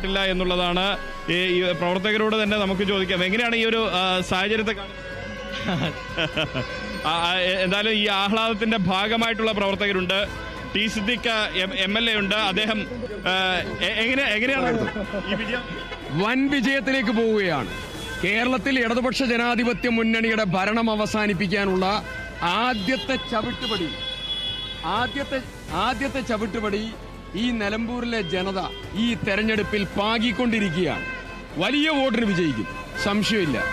ില്ല എന്നുള്ളതാണ് ഈ പ്രവർത്തകരോട് തന്നെ നമുക്ക് ചോദിക്കാം. എങ്ങനെയാണ് ഈ ഒരു സാഹചര്യത്തെ എന്തായാലും ഈ ആഹ്ലാദത്തിന്റെ ഭാഗമായിട്ടുള്ള പ്രവർത്തകരുണ്ട്. T Siddique M L A ഉണ്ട്. അദ്ദേഹം എങ്ങനെ എങ്ങനെയാണ് ഈ വൻ വിജയത്തിലേക്ക് പോവുകയാണ്. കേരളത്തിൽ ഇടതുപക്ഷ ജനാധിപത്യ മുന്നണിയുടെ ഭരണം അവസാനിപ്പിക്കാനുള്ള ആദ്യത്തെ ചവിട്ടുപടി ആദ്യത്തെ ആദ്യത്തെ ചവിട്ടുപടി ഈ നിലമ്പൂരിലെ ജനത ഈ തെരഞ്ഞെടുപ്പിൽ പാകിക്കൊണ്ടിരിക്കുകയാണ്. വലിയ വോട്ടിന് വിജയിക്കും. സംശയമില്ല.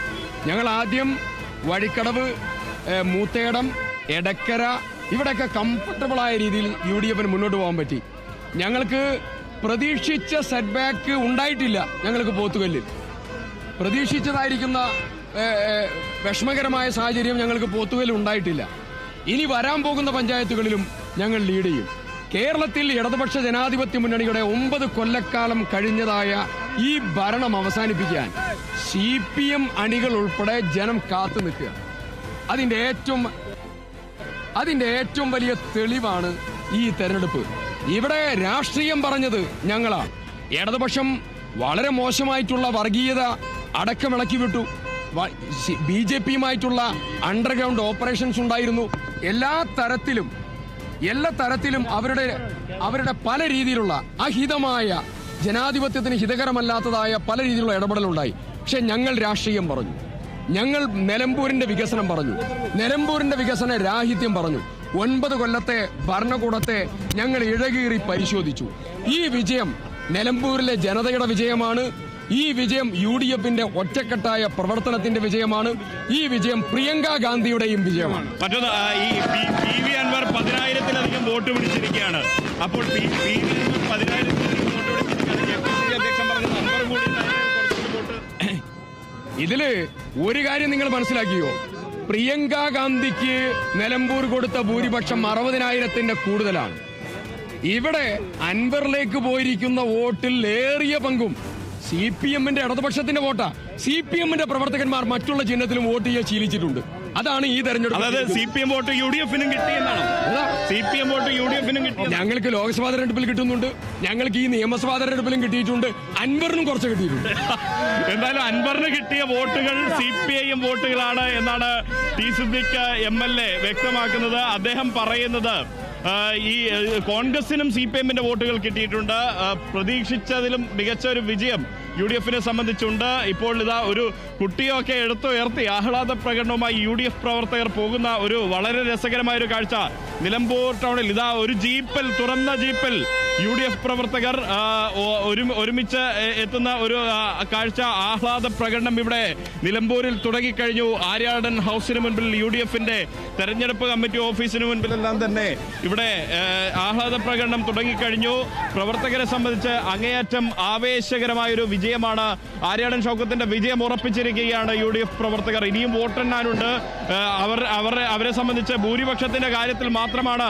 ഞങ്ങൾ ആദ്യം വഴിക്കടവ് മൂത്തേടം എടക്കര ഇവിടെയൊക്കെ കംഫർട്ടബിളായ രീതിയിൽ യു ഡി എഫിന് മുന്നോട്ട് പോകാൻ പറ്റി. ഞങ്ങൾക്ക് പ്രതീക്ഷിച്ച സെറ്റ് ബാക്ക് ഉണ്ടായിട്ടില്ല ഞങ്ങൾക്ക് പോത്തുകല്ലിൽ. പ്രതീക്ഷിച്ചതായിരിക്കുന്ന വിഷമകരമായ സാഹചര്യം ഞങ്ങൾക്ക് പോത്തുകല്ലിൽ ഉണ്ടായിട്ടില്ല. ഇനി വരാൻ പോകുന്ന പഞ്ചായത്തുകളിലും ഞങ്ങൾ ലീഡ് ചെയ്യും. കേരളത്തിൽ ഇടതുപക്ഷ ജനാധിപത്യ മുന്നണിയുടെ ഒമ്പത് കൊല്ലക്കാലം കഴിഞ്ഞതായ ഈ ഭരണം അവസാനിപ്പിക്കാൻ സി പി എം അണികൾ ഉൾപ്പെടെ ജനം കാത്തു നിൽക്കുക. അതിന്റെ ഏറ്റവും അതിന്റെ ഏറ്റവും വലിയ തെളിവാണ് ഈ തെരഞ്ഞെടുപ്പ്. ഇവിടെ രാഷ്ട്രീയം പറഞ്ഞത് ഞങ്ങളാണ്. ഇടതുപക്ഷം വളരെ മോശമായിട്ടുള്ള വർഗീയത അടക്കമിളക്കി വിട്ടു. ബി ജെ പിയുമായിട്ടുള്ള അണ്ടർഗ്രൗണ്ട് ഓപ്പറേഷൻസ് ഉണ്ടായിരുന്നു. എല്ലാ തരത്തിലും എല്ലാ തരത്തിലും അവരുടെ അവരുടെ പല രീതിയിലുള്ള അഹിതമായ ജനാധിപത്യത്തിന് ഹിതകരമല്ലാത്തതായ പല രീതിയിലുള്ള ഇടപെടലുണ്ടായി. പക്ഷെ ഞങ്ങൾ രാഷ്ട്രീയം പറഞ്ഞു. ഞങ്ങൾ നിലമ്പൂരിന്റെ വികസനം പറഞ്ഞു. നിലമ്പൂരിന്റെ വികസന രാഹിത്യം പറഞ്ഞു. ഒൻപത് കൊല്ലത്തെ ഭരണകൂടത്തെ ഞങ്ങൾ ഇഴകീറി പരിശോധിച്ചു. ഈ വിജയം നിലമ്പൂരിലെ ജനതയുടെ വിജയമാണ്. ഈ വിജയം യു ഡി എഫിന്റെ ഒറ്റക്കെട്ടായ പ്രവർത്തനത്തിന്റെ വിജയമാണ്. ഈ വിജയം പ്രിയങ്ക ഗാന്ധിയുടെയും വിജയമാണ്. മറ്റൊന്ന് ഈ പി- പി വി അൻവർ പതിനായിരത്തിലധികം വോട്ട് പിടിച്ചിരിക്കുകയാണ്. അപ്പോൾ പി പി വി അൻവർ പതിനായിരത്തിലധികം വോട്ട് പിടിച്ചിരിക്കുകയാണ്. അധ്യക്ഷൻ പറഞ്ഞത് അൻവർ കൂടി ഇതിൽ ഒരു കാര്യം നിങ്ങൾ മനസ്സിലാക്കിയോ? പ്രിയങ്ക ഗാന്ധിക്ക് നിലമ്പൂർ കൊടുത്ത ഭൂരിപക്ഷം അറുപതിനായിരത്തിന്റെ കൂടുതലാണ്. ഇവിടെ അൻവറിലേക്ക് പോയിരിക്കുന്ന വോട്ടിൽ ഏറിയ പങ്കും സി പി എമ്മിന്റെ ഇടതുപക്ഷത്തിന്റെ വോട്ടാ. സി പി എമ്മിന്റെ പ്രവർത്തകന്മാർ മറ്റുള്ള ചിഹ്നത്തിലും വോട്ട് ചെയ്യാൻ ശീലിച്ചിട്ടുണ്ട്. അതാണ് ഈ അതായത് തെരഞ്ഞെടുപ്പ് C P M vote U D എഫിനും കിട്ടിയെന്നാണോ അതാ. C P M vote U D എഫിനും കിട്ടി ഞങ്ങൾക്ക് ലോക്സഭാ തെരഞ്ഞെടുപ്പിൽ കിട്ടുന്നുണ്ട്. ഞങ്ങൾക്ക് ഈ നിയമസഭാ തെരഞ്ഞെടുപ്പിലും കിട്ടിയിട്ടുണ്ട്. അൻവറിനും കുറച്ച് കിട്ടിയിട്ടുണ്ട്. എന്തായാലും അൻവറിന് കിട്ടിയ വോട്ടുകൾ സി പി ഐ എം വോട്ടുകളാണ് എന്നാണ് T Siddique M L A വ്യക്തമാക്കുന്നത്. അദ്ദേഹം പറയുന്നത് ഈ കോൺഗ്രസിനും സി പി എമ്മിന്റെ വോട്ടുകൾ കിട്ടിയിട്ടുണ്ട്. പ്രതീക്ഷിച്ചതിലും മികച്ച ഒരു വിജയം യു ഡി എഫിനെ സംബന്ധിച്ചുണ്ട്. ഇപ്പോൾ ഇതാ ഒരു കുട്ടിയൊക്കെ എടുത്തുയർത്തി ആഹ്ലാദ പ്രകടനവുമായി യു ഡി എഫ് പ്രവർത്തകർ പോകുന്ന ഒരു വളരെ രസകരമായ ഒരു കാഴ്ച. നിലമ്പൂർ ടൗണിൽ ഇതാ ഒരു ജീപ്പിൽ തുറന്ന ജീപ്പിൽ യു ഡി എഫ് പ്രവർത്തകർ ഒരുമിച്ച് എത്തുന്ന ഒരു കാഴ്ച ആഹ്ലാദ പ്രകടനം ഇവിടെ നിലമ്പൂരിൽ തുടങ്ങിക്കഴിഞ്ഞു. ആര്യാടൻ ഹൗസിന് മുൻപിൽ യു ഡി എഫിന്റെ തെരഞ്ഞെടുപ്പ് കമ്മിറ്റി ഓഫീസിന് മുൻപിലെല്ലാം തന്നെ ഇവിടെ ആഹ്ലാദ പ്രകടനം തുടങ്ങിക്കഴിഞ്ഞു. പ്രവർത്തകരെ സംബന്ധിച്ച് അങ്ങേയറ്റം ആവേശകരമായ ഒരു വിജയമാണ് ആര്യാടൻ ഷൗക്കത്തിന്റെ വിജയം ഉറപ്പിച്ചിരിക്കുകയാണ് യു ഡി എഫ് പ്രവർത്തകർ. ഇനിയും വോട്ടെണ്ണാനുണ്ട്. അവർ അവർ അവരെ സംബന്ധിച്ച് ഭൂരിപക്ഷത്തിന്റെ കാര്യത്തിൽ മാത്രമാണ്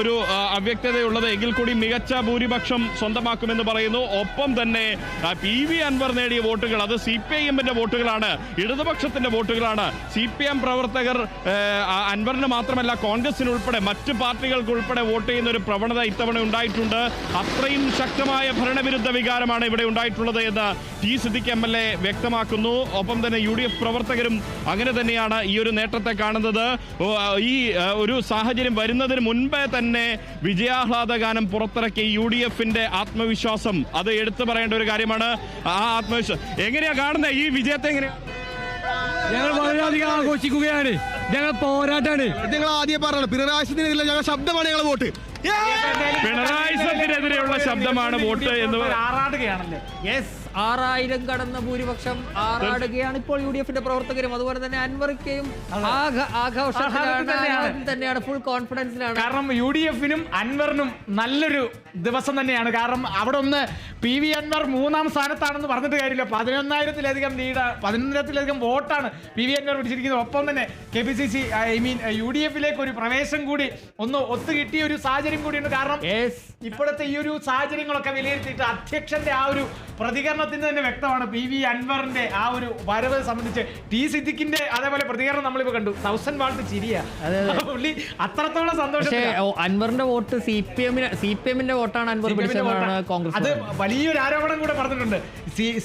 ഒരു അവ്യക്തതയുള്ളത്. എങ്കിൽ കൂടി മികച്ച ഭൂരിപക്ഷം സ്വന്തമാക്കുമെന്ന് പറയുന്നു. ഒപ്പം തന്നെ പി വി അൻവർ നേടിയ വോട്ടുകൾ അത് സി പി ഐ എമ്മിന്റെ വോട്ടുകളാണ്. ഇടതുപക്ഷത്തിന്റെ വോട്ടുകളാണ്. സി പി എം പ്രവർത്തകർ അൻവറിന് മാത്രമല്ല കോൺഗ്രസിന് ഉൾപ്പെടെ മറ്റ് പാർട്ടികൾക്ക് ഉൾപ്പെടെ വോട്ട് ചെയ്യുന്ന ഒരു പ്രവണത ഇത്തവണ ഉണ്ടായിട്ടുണ്ട്. അത്രയും ശക്തമായ ഭരണവിരുദ്ധ വികാരമാണ് ഇവിടെ ഉണ്ടായിട്ടുള്ളത് എന്ന് T Siddique M L A വ്യക്തമാക്കുന്നു. ഒപ്പം തന്നെ യു ഡി എഫ് പ്രവർത്തകരും അങ്ങനെ തന്നെയാണ് ഈ ഒരു നേട്ടത്തെ കാണുന്നത്. ഈ ഒരു സാഹചര്യം വരുന്നതിന് മുൻപേ തന്നെ വിജയാഹ്ലാദ ഗാനം പുറത്തിറക്കി യു ഡി എഫിന്റെ ആത്മവിശ്വാസം. അത് എടുത്തു പറയേണ്ട ഒരു കാര്യമാണ്. ആ ആത്മവിശ്വാസം എങ്ങനെയാ കാണുന്നത് ഈ വിജയത്തെ എങ്ങനെയാ? ഞങ്ങൾ വളരെയധികം ആഘോഷിക്കുകയാണ്. ഞങ്ങൾ പോരാട്ടാണ്. നിങ്ങൾ ആദ്യം പറഞ്ഞത് പിണറായി ഞങ്ങൾ ശബ്ദമാണ് ഞങ്ങൾ വോട്ട്. പിണറായിസത്തിനെതിരെയുള്ള ശബ്ദമാണ് വോട്ട് എന്ന് ആറാടുകയാണല്ലേ? യെസ് ആറായിരം കടന്ന ഭൂരിപക്ഷം ആറാടുകയാണ് ഇപ്പോൾ യു ഡി എഫിന്റെ പ്രവർത്തകരും. അതുപോലെ തന്നെ അൻവർക്കയും ആഘ- ആഘോഷത്തിലാണ്. തന്നെയാണ്. ഫുൾ കോൺഫിഡൻസിലാണ് കാരണം യു ഡി എഫിനും അൻവറിനും നല്ലൊരു ദിവസം തന്നെയാണ്. കാരണം അവിടെ ഒന്ന് പി വി അൻവർ മൂന്നാം സ്ഥാനത്താണെന്ന് പറഞ്ഞിട്ട് കാര്യമില്ല. പതിനൊന്നായിരത്തിലധികം ലീഡ് പതിനൊന്നായിരത്തിലധികം വോട്ടാണ് പി വി അൻവർ പിടിച്ചിരിക്കുന്നത്. ഒപ്പം തന്നെ K P C C I mean U D എഫിലേക്ക് ഒരു പ്രവേശം കൂടി ഒന്ന് ഒത്തുകിട്ടിയ ഒരു സാഹചര്യം കൂടിയുണ്ട്. കാരണം ഇപ്പോഴത്തെ ഈ ഒരു സാഹചര്യങ്ങളൊക്കെ വിലയിരുത്തിയിട്ട് അധ്യക്ഷന്റെ ആ ഒരു പ്രതികരണത്തിന് തന്നെ വ്യക്തമാണ് പി വി അൻവറിന്റെ ആ ഒരു വരവ് സംബന്ധിച്ച് ടി സിദ്ദിഖിന്റെ അതേപോലെ പ്രതികരണം നമ്മളിപ്പോ കണ്ടു. തൗസൻഡ് വാൾട്ട് ചിരിയാ. പുള്ളി അത്രത്തോളം സന്തോഷം അൻവറിന്റെ വോട്ട് സി പി എമ്മിന് സി പി എമ്മിന്റെ വോട്ടാണ് അൻവർ കോൺഗ്രസ് അത്. വലിയൊരു ആരോപണം കൂടെ പറഞ്ഞിട്ടുണ്ട്.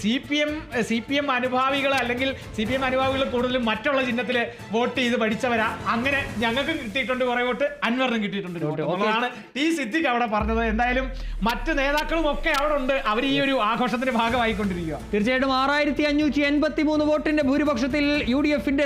C P M C P M അനുഭാവികൾ അല്ലെങ്കിൽ സി പി എം അനുഭാവികൾ കൂടുതലും മറ്റുള്ള ചിഹ്നത്തിൽ വോട്ട് ചെയ്ത് പഠിച്ചവരാ. അങ്ങനെ ഞങ്ങൾക്ക് കിട്ടിയിട്ടുണ്ട് കുറെ വോട്ട് അൻവറിനും കിട്ടിയിട്ടുണ്ട് അതാണ് എന്നുള്ളതാണ് ടി സിദ്ദിഖ് അവിടെ പറഞ്ഞത്. എന്തായാലും മറ്റ് നേതാക്കളും ഒക്കെ അവിടെ ഉണ്ട്. അവർ ഈ ഒരു ആഘോഷത്തിന്റെ ഭാഗമായിക്കൊണ്ടിരിക്കുക തീർച്ചയായിട്ടും ആറായിരത്തി അഞ്ഞൂറ്റി എൺപത്തി മൂന്ന് വോട്ടിന്റെ ഭൂരിപക്ഷത്തിൽ യു ഡി എഫിന്റെ